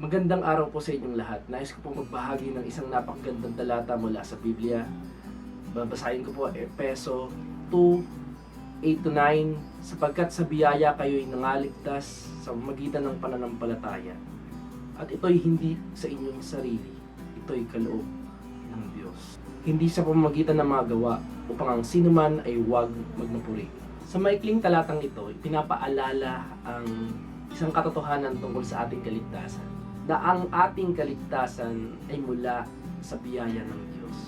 Magandang araw po sa inyong lahat. Nais ko pong magbahagi ng isang napakagandang talata mula sa Biblia. Babasahin ko po Epeso 2, 8 to 9, sapagkat sa biyaya kayo'y nangaligtas sa magitan ng pananampalataya. At ito'y hindi sa inyong sarili, ito'y kaloob ng Diyos. Hindi sa pamamagitan ng mga gawa upang ang sinuman ay huwag magmapuri. Sa maikling talatang ito, pinapaalala ang isang katotohanan tungkol sa ating kaligtasan na ang ating kaligtasan ay mula sa biyaya ng Diyos.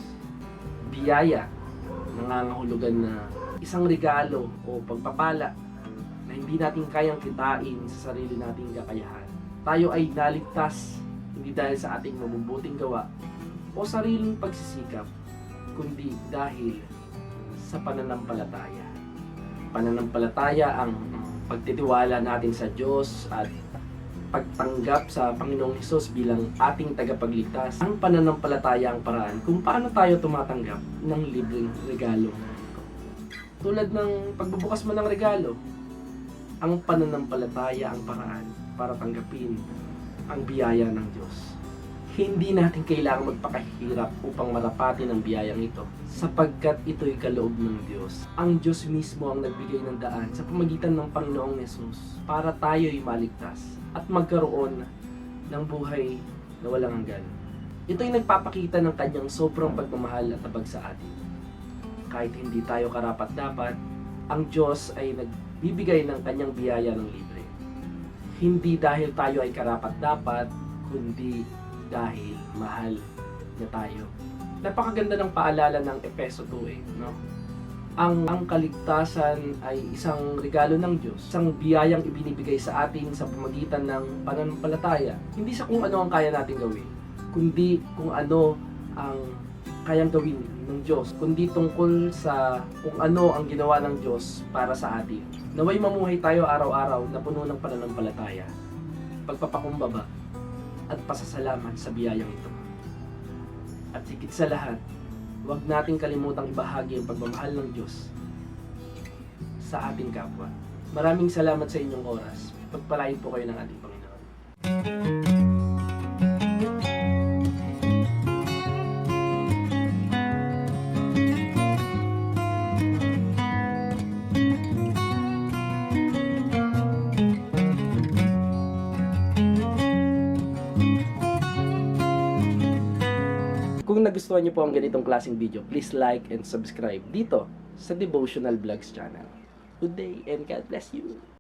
Biyaya, nangangahulugan na isang regalo o pagpapala na hindi natin kayang kitain sa sarili nating kakayahan. Tayo ay naligtas hindi dahil sa ating mabubuting gawa o sariling pagsisikap, kundi dahil sa pananampalataya. Pananampalataya ang pagtitiwala natin sa Diyos at pagtanggap sa Panginoong Hesus bilang ating tagapagligtas. Ang pananampalataya ang paraan kung paano tayo tumatanggap ng libreng regalo. Tulad ng pagbubukas mo ng regalo, ang pananampalataya ang paraan para tanggapin ang biyaya ng Diyos. Hindi natin kailangang magpakahirap upang marapatin ang biyayang ito sapagkat ito'y kaloob ng Diyos. Ang Diyos mismo ang nagbigay ng daan sa pamagitan ng Panginoong Yesus para tayo'y maligtas at magkaroon ng buhay na walang hanggan. Ito'y nagpapakita ng kanyang sobrang pagmamahal at tabag sa atin. Kahit hindi tayo karapat-dapat, ang Diyos ay nagbibigay ng kanyang biyaya ng libre. Hindi dahil tayo ay karapat-dapat, kundi dahil mahal na tayo. Napakaganda ng paalala ng Epeso 2 eh, no? Ang, ang kaligtasan ay isang regalo ng Diyos, isang biyayang ibinibigay sa atin sa pamagitan ng pananampalataya. Hindi sa kung ano ang kaya natin gawin, kundi kung ano ang kayang gawin ng Diyos, kundi tungkol sa kung ano ang ginawa ng Diyos para sa atin. Naway mamuhay tayo araw-araw na puno ng pananampalataya, pagpapakumbaba, at pasasalamat sa biyayang ito. At higit sa lahat, huwag nating kalimutang ibahagi ang pagmamahal ng Diyos sa ating kapwa. Maraming salamat sa inyong oras. Pagpalain po kayo ng ating Panginoon. Kung nagustuhan niyo po ang ganitong klaseng video, please like and subscribe dito sa Devotional Vlogs channel. Good day and God bless you!